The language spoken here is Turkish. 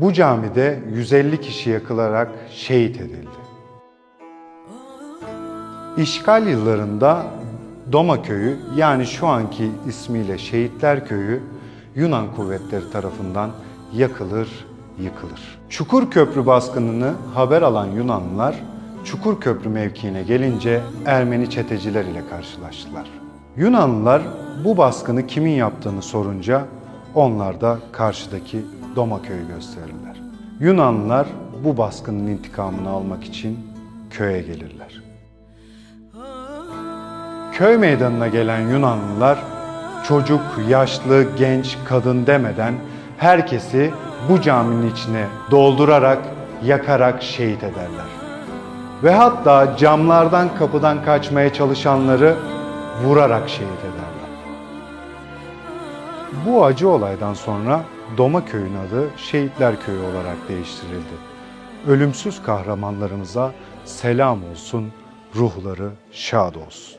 Bu camide 150 kişi yakılarak şehit edildi. İşgal yıllarında Doma köyü yani şu anki ismiyle Şehitler Köyü Yunan kuvvetleri tarafından yakılır, yıkılır. Çukur Köprü baskınını haber alan Yunanlılar Çukur Köprü mevkiine gelince Ermeni çeteciler ile karşılaştılar. Yunanlılar bu baskını kimin yaptığını sorunca onlar da karşıdaki Doma köyü gösterirler. Yunanlılar bu baskının intikamını almak için köye gelirler. Köy meydanına gelen Yunanlılar çocuk, yaşlı, genç, kadın demeden herkesi bu caminin içine doldurarak, yakarak şehit ederler. Ve hatta camlardan kapıdan kaçmaya çalışanları vurarak şehit ederler. Bu acı olaydan sonra Doma köyün adı Şehitler Köyü olarak değiştirildi. Ölümsüz kahramanlarımıza selam olsun, ruhları şad olsun.